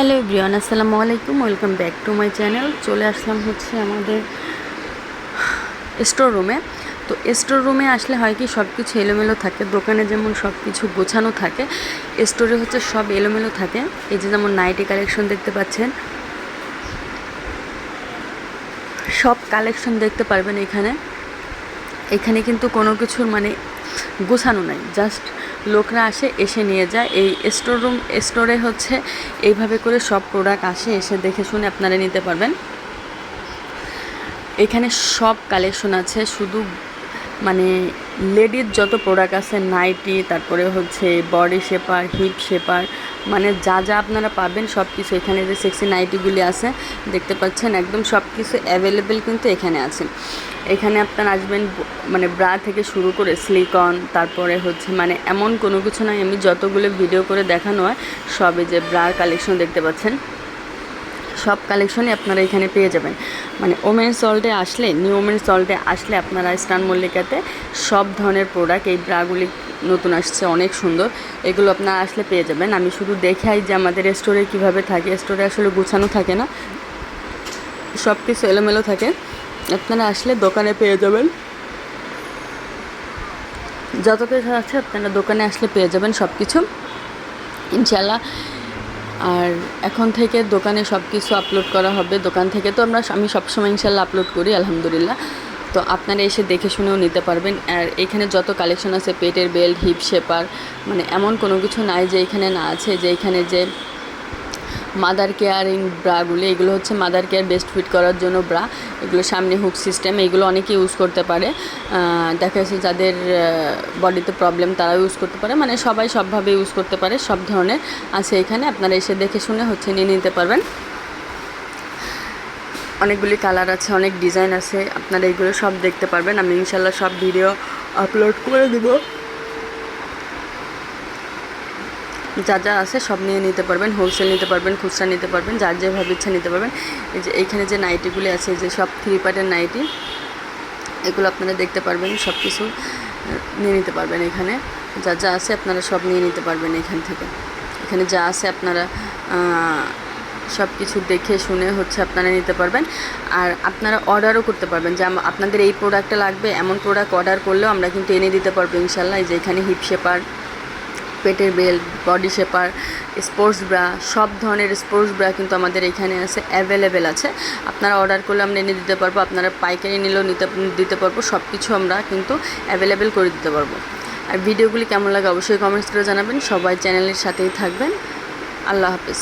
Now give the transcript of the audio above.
Hello everyone, আসসালামু আলাইকুম, welcome back to my channel. চলে আসলাম হচ্ছে আমাদের স্টোর রুমে। তো স্টোর রুমে আসলে হয় কি সব কিছু এলোমেলো থাকে, দোকানে যেমন সব কিছু গোছানো থাকে, স্টোরে হচ্ছে সব এলোমেলো থাকে। এই যে যেমন নাইটি কালেকশন দেখতে পাচ্ছেন, সব কালেকশন দেখতে পারবেন এখানে। এখানে কিন্তু কোনো কিছুর মানে গোছানো নাই, জাস্ট লোকরা আসে, এসে নিয়ে যায়। এই স্টোর রুম স্টোরে হচ্ছে এইভাবে করে সব প্রোডাক্ট আসে, এসে দেখে শুনে আপনারা নিতে পারবেন। এখানে সব কালেকশন আছে, শুধু মানে লেডির যত প্রোডাক্ট আছে নাইটি তারপরে হচ্ছে বডি শেপার হিপ শেপার মানে যা যা আপনারা পাবেন সব কিছু এখানে যে সেক্সি নাইটিগুলি আছে, দেখতে পাচ্ছেন একদম সব কিছু অ্যাভেলেবেল কিন্তু এখানে আছে। এখানে আপনার আসবেন মানে ব্রা থেকে শুরু করে স্লিকন তারপরে হচ্ছে মানে এমন কোনো কিছু নয় আমি যতগুলো ভিডিও করে দেখানো হয় সবে যে ব্রার কালেকশন দেখতে পাচ্ছেন। সব কালেকশনই আপনারা এখানে পেয়ে যাবেন। মানে ওমেন সল্টে আসলে, নিউ ওমেন সল্টে আসলে আপনারা স্টান মল্লিকাতে সব ধরনের প্রোডাক্ট এই ব্রাগুলি নতুন আসছে, অনেক সুন্দর। এগুলো আপনারা আসলে পেয়ে যাবেন। আমি শুধু দেখাই যে আমাদের স্টোরে কীভাবে থাকে। স্টোরে আসলে গুছানো থাকে না। সব কিছু এলোমেলো থাকে। আপনারা আসলে দোকানে পেয়ে যাবেন। যত কিছু আছে আপনারা দোকানে আসলে পেয়ে যাবেন সব কিছু ইনশাল্লাহ আর এখন থেকে দোকানে সব কিছু আপলোড করা হবে। দোকান থেকে তো আমরা আমি সবসময় ইনশাল্লাহ আপলোড করি, আলহামদুলিল্লাহ। তো আপনারা এসে দেখে শুনেও নিতে পারবেন। আর এখানে যত কালেকশন আছে, পেটের বেল্ট হিপ শেপার মানে এমন কোনো কিছু নাই যে এখানে না আছে, যে এখানে যে মাদার কেয়ারিং ব্রাগুলো এগুলো হচ্ছে মাদার কেয়ার বেস্ট ফিট করার জন্য ব্রা এগুলো সামনে হুক সিস্টেম এগুলো অনেকে ইউজ করতে পারে। দেখা যাচ্ছে যাদের বডিতে প্রবলেম তারা ইউজ করতে পারে। মানে সবাই সবভাবে ইউজ করতে পারে, সব ধরনের আছে এখানে। আপনারা এসে দেখে শুনে হচ্ছে নিয়ে নিতে পারবেন। অনেকগুলি কালার আছে, অনেক ডিজাইন আছে। আপনারা এগুলো সব দেখতে পারবেন। আমি ইনশাল্লাহ সব ভিডিও আপলোড করে দেবো। যা যা আছে সব নিয়ে নিতে পারবেন হোলসেল নিতে পারবেন, খুচরা নিতে পারবেন, যার যেভাবে ইচ্ছা নিতে পারবেন। এই যে এইখানে যে নাইটিগুলি আছে যে সব থ্রি পার্টের নাইটি, এগুলো আপনারা দেখতে পারবেন সব কিছু নিয়ে নিতে পারবেন এখানে। যা যা আছে আপনারা সব নিয়ে নিতে পারবেন এখান থেকে। এখানে যা আছে আপনারা সব কিছু দেখে শুনে হচ্ছে আপনারা নিতে পারবেন। আর আপনারা অর্ডারও করতে পারবেন। যে আপনাদের এই প্রোডাক্টটা লাগবে, এমন প্রোডাক্ট অর্ডার করলেও আমরা কিন্তু এনে দিতে পারব ইনশাল্লাহ। এই যে এখানে হিপ শেপার পেটের belt body shaper sports bra সব ধরনের স্পোর্টস ব্রা কিন্তু আমাদের এখানে আছে অ্যাভেলেবেল আছে। আপনারা অর্ডার করলে আমরা এনে দিতে পারব, আপনারা পাইকারি নিলেও নিতে, দিতে পারব সব কিছু আমরা কিন্তু অ্যাভেলেবেল করে দিতে পারব। আর ভিডিওগুলি কেমন লাগে অবশ্যই কমেন্টস করে জানাবেন, সবাই চ্যানেলের সাথেই থাকবেন। আল্লাহ হাফিজ।